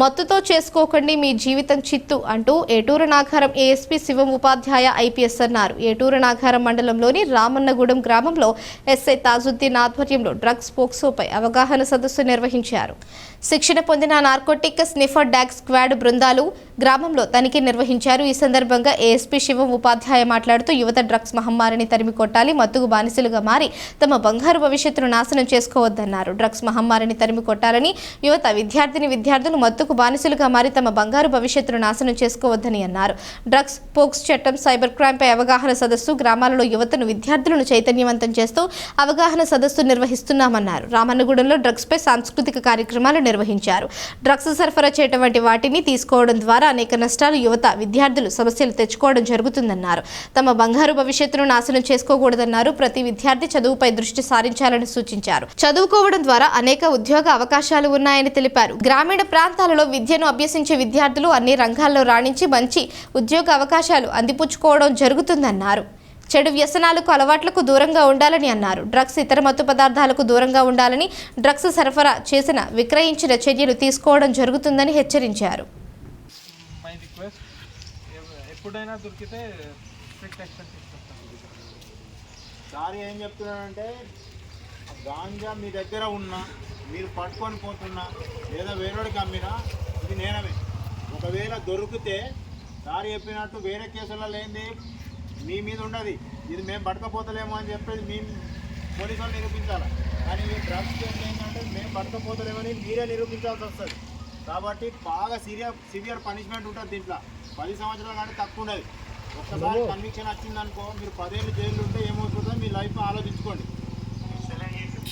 మత్తుతో చేసుకోకండి మీ జీవితం చిత్తు అంటూ ఏటూరు నాగారం ఏఎస్పీ శివం ఉపాధ్యాయ ఐపీఎస్ అన్నారు. ఏటూరు నాగారం మండలంలోని రామన్నగూడెం గ్రామంలో ఎస్ఐ తాజుద్దీన్ ఆధ్వర్యంలో డ్రగ్స్ పోక్సోపై అవగాహన సదస్సు నిర్వహించారు. శిక్షణ పొందిన నార్కోటిక్ స్నిఫర్ డాగ్ స్క్వాడ్ బృందాలు గ్రామంలో తనిఖీ నిర్వహించారు. ఈ సందర్భంగా ఏఎస్పీ శివం ఉపాధ్యాయ మాట్లాడుతూ యువత డ్రగ్స్ మహమ్మారిని తరిమి కొట్టాలి మత్తుకు బానిసలుగా మారి తమ బంగారు భవిష్యత్తును నాశనం చేసుకోవద్దన్నారు. డ్రగ్స్ మహమ్మారిని తరిమి కొట్టాలని యువత విద్యార్థిని విద్యార్థులు మత్తుకు బానిసలుగా మారి తమ బంగారు భవిష్యత్తును నాశనం చేసుకోవద్దని అన్నారు. డ్రగ్స్ పోక్స్ చట్టం సైబర్ క్రైమ్పై అవగాహన సదస్సు గ్రామాలలో యువతను విద్యార్థులను చైతన్యవంతం చేస్తూ అవగాహన సదస్సు నిర్వహిస్తున్నామన్నారు. రామన్నగూడెంలో డ్రగ్స్పై సాంస్కృతిక కార్యక్రమాలు నిర్వహించారు. డ్రగ్స్ సరఫరా చేయటం వంటి వాటిని తీసుకోవడం ద్వారా అనేక నష్టాలు యువత విద్యార్థులు సమస్యలు తెచ్చుకోవడం జరుగుతుందన్నారు. తమ బంగారు భవిష్యత్తును నాశనం చేసుకోకూడదన్నారు. ప్రతి విద్యార్థి చదువుపై దృష్టి సారించాలని సూచించారు. చదువుకోవడం ద్వారా అనేక ఉద్యోగ అవకాశాలు ఉన్నాయని తెలిపారు. గ్రామీణ ప్రాంతాలలో విద్యను అభ్యసించే విద్యార్థులు అన్ని రంగాల్లో రాణించి మంచి ఉద్యోగ అవకాశాలు అందిపుచ్చుకోవడం జరుగుతుందన్నారు. చెడు వ్యసనాలకు అలవాట్లకు దూరంగా ఉండాలని అన్నారు. డ్రగ్స్ ఇతర మత్తు పదార్థాలకు దూరంగా ఉండాలని డ్రగ్స్ సరఫరా చేసిన విక్రయించిన చర్యలు తీసుకోవడం జరుగుతుందని హెచ్చరించారు. ఎప్పుడైనా దొరికితే స్ట్రిక్ట్ యాక్షన్ తీసుకుంటాం సార్ ఏం చెప్తున్నానంటే గాంజా మీ దగ్గర ఉన్నా మీరు పట్టుకొని పోతున్నా లేదా వేరేవాడికి అమ్మినా ఇది నేనమే ఒకవేళ దొరికితే సార్ చెప్పినట్టు వేరే కేసులలో లేనిది మీ మీద ఉండదు. ఇది మేము పట్టకపోతలేమో అని చెప్పేది మీ పోలీసు వాళ్ళు నిరూపించాలి? కానీ మీ డ్రగ్స్ ఏంటంటే మేము పట్టకపోతలేమని మీరే నిరూపించాల్సి వస్తుంది. కాబట్టి బాగా సీరియర్ సివియర్ పనిష్మెంట్ ఉంటుంది దీంట్లో. పది సంవత్సరాలు కానీ తక్కువ ఉండదు. ఒక్కసారి కన్విక్షన్ వచ్చిందనుకో మీరు పదేళ్ళు జైలు ఉంటే ఏమవుతుందో మీ లైఫ్ ఆలోచించుకోండి.